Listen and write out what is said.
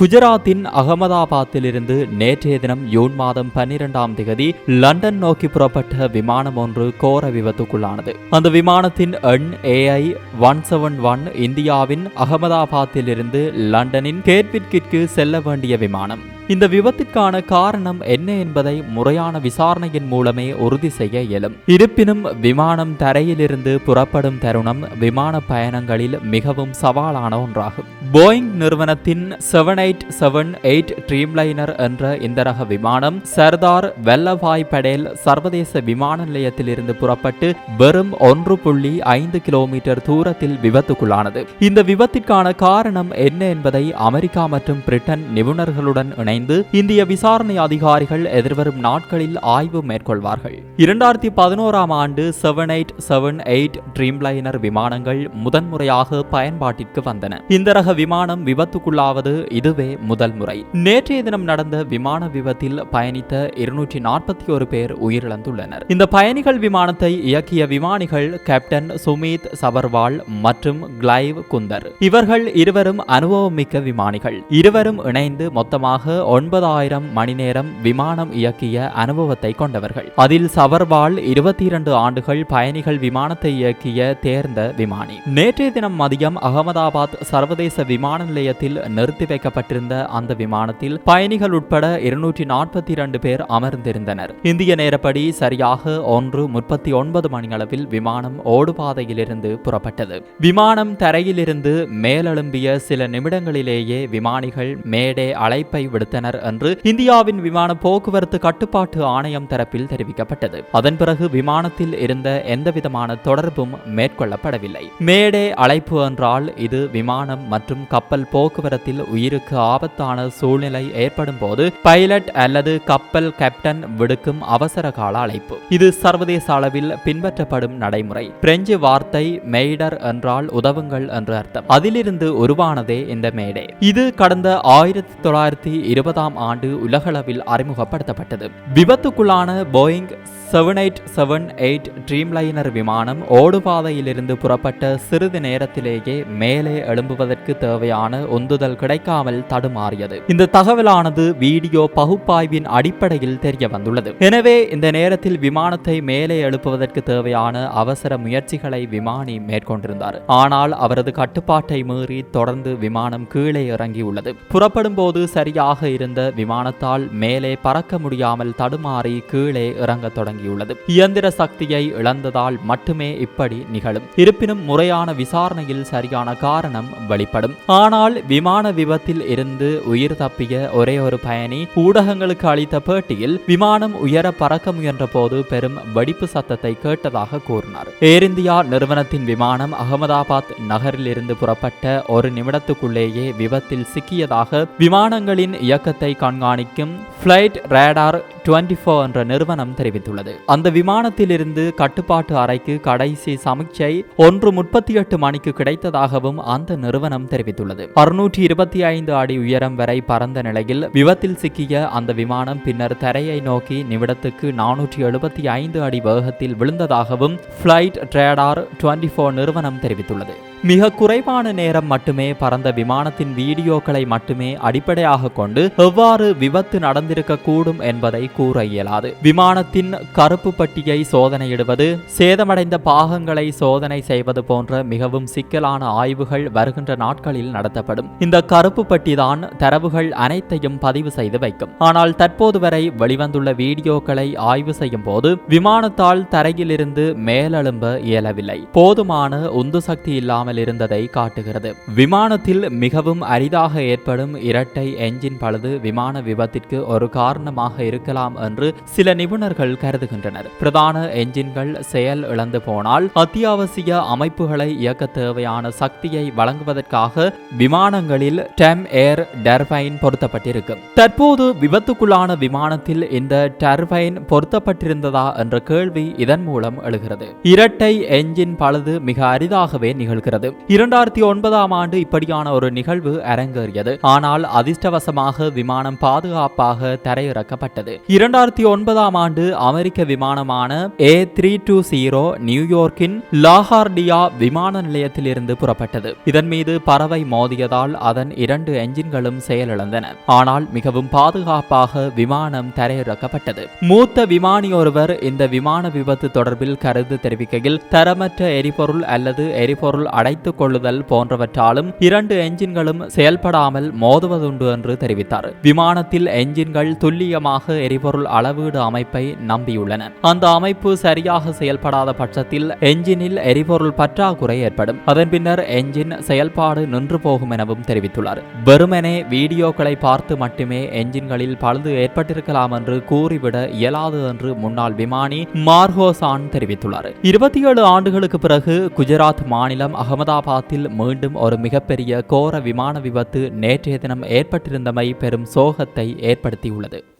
குஜராத்தின் அகமதாபாத்திலிருந்து நேற்றைய தினம் ஜூன் மாதம் பன்னிரெண்டாம் தேதி லண்டன் நோக்கி புறப்பட்ட விமானம் ஒன்று கோர விபத்துக்குள்ளானது. அந்த விமானத்தின் எண் ஏஐ ஒன் செவன் ஒன் இந்தியாவின் அகமதாபாத்திலிருந்து லண்டனின் கேட்விட்கிற்கு செல்ல வேண்டிய விமானம். இந்த விபத்திற்கான காரணம் என்ன என்பதை முறையான விசாரணையின் மூலமே உறுதி செய்ய இயலும். இருப்பினும் விமானம் தரையிலிருந்து புறப்படும் தருணம் விமான பயணங்களில் மிகவும் சவாலான ஒன்றாகும். போயிங் நிறுவனத்தின் seven eight seven eight Dreamliner என்ற இந்த ரக விமானம் சர்தார் வல்லபாய் படேல் சர்வதேச விமான நிலையத்திலிருந்து புறப்பட்டு வெறும் ஒன்று புள்ளி ஐந்து கிலோமீட்டர் தூரத்தில் விபத்துக்குள்ளானது. இந்த விபத்திற்கான காரணம் என்ன என்பதை அமெரிக்கா மற்றும் பிரிட்டன் நிபுணர்களுடன் இணைந்து இந்திய விசாரணை அதிகாரிகள் எதிர்வரும் நாட்களில் ஆய்வு மேற்கொள்வார்கள். இரண்டாயிரத்தி பதினோராம் ஆண்டு seven eight seven eight Dreamliner விமானங்கள் முதன்முறையாக பயன்பாட்டிற்கு வந்தன. இந்த ரக விமானம் விபத்துக்குள்ளாவது இதுவே முதல் முறை. நேற்றைய தினம் நடந்த விமான விபத்தில் பயணித்த இருநூற்றி நாற்பத்தி ஒரு பேர் உயிரிழந்துள்ளனர். இந்த பயணிகள் விமானத்தை இயக்கிய விமானிகள் கேப்டன் சுமித் சபர்வால் மற்றும் கிளைவ் குந்தர். இவர்கள் இருவரும் அனுபவமிக்க விமானிகள். இருவரும் இணைந்து மொத்தமாக ஒன்பதாயிரம் மணி நேரம் விமானம் இயக்கிய அனுபவத்தை கொண்டவர்கள். அதில் சவர்வால் இருபத்தி இரண்டு ஆண்டுகள் பயணிகள் விமானத்தை இயக்கிய தேர்ந்த விமானி. நேற்றைய தினம் மதியம் அகமதாபாத் சர்வதேச விமான நிலையத்தில் நிறுத்தி வைக்கப்பட்டிருந்த அந்த விமானத்தில் பயணிகள் உட்பட இருநூற்றி நாற்பத்தி இரண்டு பேர் அமர்ந்திருந்தனர். இந்திய நேரப்படி சரியாக ஒன்று முப்பத்தி ஒன்பது மணியளவில் விமானம் ஓடுபாதையிலிருந்து புறப்பட்டது. விமானம் தரையிலிருந்து மேலெழும்பிய சில நிமிடங்களிலேயே விமானிகள் மேடே அழைப்பை விடுத்தனர். என்று இந்தியாவின் விமான போக்குவரத்து கட்டுப்பாட்டு ஆணையம் தரப்பில் தெரிவிக்கப்பட்டது. அதன் பிறகு விமானத்தில் இருந்த எந்தவிதமான தொடர்பும் மேற்கொள்ளப்படவில்லை. மேடே அழைப்பு என்றால் இது விமானம் மற்றும் கப்பல் போக்குவரத்தில் உயிருக்கு ஆபத்தான சூழ்நிலை ஏற்படும் போது பைலட் அல்லது கப்பல் கேப்டன் விடுக்கும் அவசர கால அழைப்பு. இது சர்வதேச அளவில் பின்பற்றப்படும் நடைமுறை. பிரெஞ்சு வார்த்தை மெய்டர் என்றால் உதவுங்கள் என்று அர்த்தம். அதிலிருந்து உருவானதே இந்த மேடே. இது கடந்த ஆயிரத்தி தொள்ளாயிரத்தி இருபதாம் ஆண்டு உலகளவில் அறிமுகப்படுத்தப்பட்டது. விபத்துக்குள்ளான Boeing seven eight seven eight Dreamliner விமானம் ஓடுபாதையிலிருந்து புறப்பட்ட சிறிது நேரத்திலேயே மேலே எழும்புவதற்கு தேவையான உந்துதல் கிடைக்காமல் தடுமாறியது. இந்த தகவலானது வீடியோ பகுப்பாய்வின் அடிப்படையில் தெரிய வந்துள்ளது. எனவே இந்த நேரத்தில் விமானத்தை மேலே எழுப்புவதற்கு தேவையான அவசர முயற்சிகளை விமானி மேற்கொண்டிருந்தார். ஆனால் அவரது கட்டுப்பாட்டை மீறி தொடர்ந்து விமானம் கீழே இறங்கியுள்ளது. புறப்படும் போது சரியாக இருந்த விமானத்தால் மேலே பறக்க முடியாமல் தடுமாறி கீழே இறங்க தொடங்கியுள்ளது இயந்திர சக்தியை இழந்ததால் மட்டுமே இப்படி நிகழும். இருப்பினும் முறையான விசாரணையில் சரியான காரணம் வெளிப்படும். ஆனால் விமான விபத்தில் இருந்து உயிர் தப்பிய ஒரே ஒரு பயணி ஊடகங்களுக்கு அளித்த பேட்டியில் விமானம் உயர பறக்க முயன்ற போது பெரும் வெடிப்பு சத்தத்தை கேட்டதாக கூறினார். ஏர் இந்தியா நிறுவனத்தின் விமானம் அகமதாபாத் நகரில் இருந்து புறப்பட்ட ஒரு நிமிடத்துக்குள்ளேயே விபத்தில் சிக்கியதாக விமானங்களின் இயக்கத்தை கண்காணிக்கும் பிளைட் ரேடார் 24 என்ற நிறுவனம் தெரிவித்துள்ளது. அந்த விமானத்திலிருந்து கட்டுப்பாட்டு அறைக்கு கடைசி சமிக்சை ஒன்று முப்பத்தி எட்டு மணிக்கு கிடைத்ததாகவும் அந்த நிறுவனம் தெரிவித்துள்ளது. அறுநூற்றி இருபத்தி ஐந்து அடி உயரம் வரை பறந்த நிலையில் விபத்தில் சிக்கிய அந்த விமானம் பின்னர் தரையை நோக்கி நிமிடத்துக்கு நானூற்றி எழுபத்தி ஐந்து அடி வேகத்தில் விழுந்ததாகவும் பிளைட் ட்ரேடார் டுவெண்டி ஃபோர் நிறுவனம் தெரிவித்துள்ளது. மிக குறைவான நேரம் மட்டுமே பறந்த விமானத்தின் வீடியோக்களை மட்டுமே அடிப்படையாக கொண்டு எவ்வாறு விபத்து நடந்திருக்க கூடும் என்பதை கூற இயலாது. விமானத்தின் கருப்பு பட்டியை சோதனையிடுவது சேதமடைந்த பாகங்களை சோதனை செய்வது போன்ற மிகவும் சிக்கலான ஆய்வுகள் வருகின்ற நாட்களில் நடத்தப்படும். இந்த கருப்பு பட்டி தான் தரவுகள் அனைத்தையும் பதிவு செய்து வைக்கும். ஆனால் தற்போது வரை வெளிவந்துள்ள வீடியோக்களை ஆய்வு செய்யும் போது விமானத்தால் தரையிலிருந்து மேலெழும்ப இயலவில்லை. போதுமான உந்து சக்தி இல்லாமல் இருந்ததை காட்டுகிறது. விமானத்தில் மிகவும் அரிதாக ஏற்படும் இரட்டை என்ஜின் பழுது விமான விபத்திற்கு ஒரு காரணமாக இருக்கலாம் என்று சில நிபுணர்கள் கருதுகின்றனர். பிரதான என்ஜின்கள் செயல் இழந்து போனால் அத்தியாவசிய அமைப்புகளை இயக்க தேவையான சக்தியை வழங்குவதற்காக விமானங்களில் டெம் ஏர் டர்பைன் பொருத்தப்பட்டிருக்கும் தற்போது விபத்துக்குள்ளான விமானத்தில் இந்த டர்பைன் பொருத்தப்பட்டிருந்ததா என்ற கேள்வி இதன் மூலம் எழுகிறது. இரட்டை என்ஜின் பழுது மிக அரிதாகவே நிகழ்கிறது. இருந்தது. இரண்டாயிரத்தி ஒன்பதாம் ஆண்டு இப்படியான ஒரு நிகழ்வு அரங்கேறியது. ஆனால் அதிர்ஷ்டவசமாக விமானம் பாதுகாப்பாக தரையிறக்கப்பட்டது. இரண்டாயிரத்தி ஒன்பதாம் ஆண்டு அமெரிக்க விமானமான ஏ த்ரீ டூ ஜீரோ நியூயார்க்கின் லாஹார்டியா விமான நிலையத்தில் இருந்து புறப்பட்டது. இதன் மீது பறவை மோதியதால் அதன் இரண்டு என்ஜின்களும் செயலிழந்தன. ஆனால் மிகவும் பாதுகாப்பாக விமானம் தரையிறக்கப்பட்டது. மூத்த விமானி ஒருவர் இந்த விமான விபத்து தொடர்பில் கருத்து தெரிவிக்கையில் தரமற்ற எரிபொருள் அல்லது எரிபொருள் அடை அடைத்துக் கொள்ளுதல் போன்றவற்றாலும் இரண்டு என்ஜின்களும் செயல்படாமல் மோதுவதுண்டு என்று தெரிவித்தார். விமானத்தில் என்ஜின்கள் துல்லியமாக எரிபொருள் அளவீடு அமைப்பை நம்பியுள்ளன. அந்த அமைப்பு சரியாக செயல்படாத பட்சத்தில் என்ஜினில் எரிபொருள் பற்றாக்குறை ஏற்படும். அதன் பின்னர் என்ஜின் செயல்பாடு நின்று போகும் எனவும் தெரிவித்துள்ளார். வெறுமனே வீடியோக்களை பார்த்து மட்டுமே என்ஜின்களில் பழுது ஏற்பட்டிருக்கலாம் என்று கூறிவிட இயலாது என்று முன்னாள் விமானி மார்கோசான் தெரிவித்துள்ளார். இருபத்தி ஏழு ஆண்டுகளுக்கு பிறகு குஜராத் மாநிலம் அகமது அகமதாபாத்தில் மீண்டும் ஒரு மிகப்பெரிய கோர விமான விபத்து நேற்றைய தினம் ஏற்பட்டிருந்தமை பெரும் சோகத்தை ஏற்படுத்தியுள்ளது.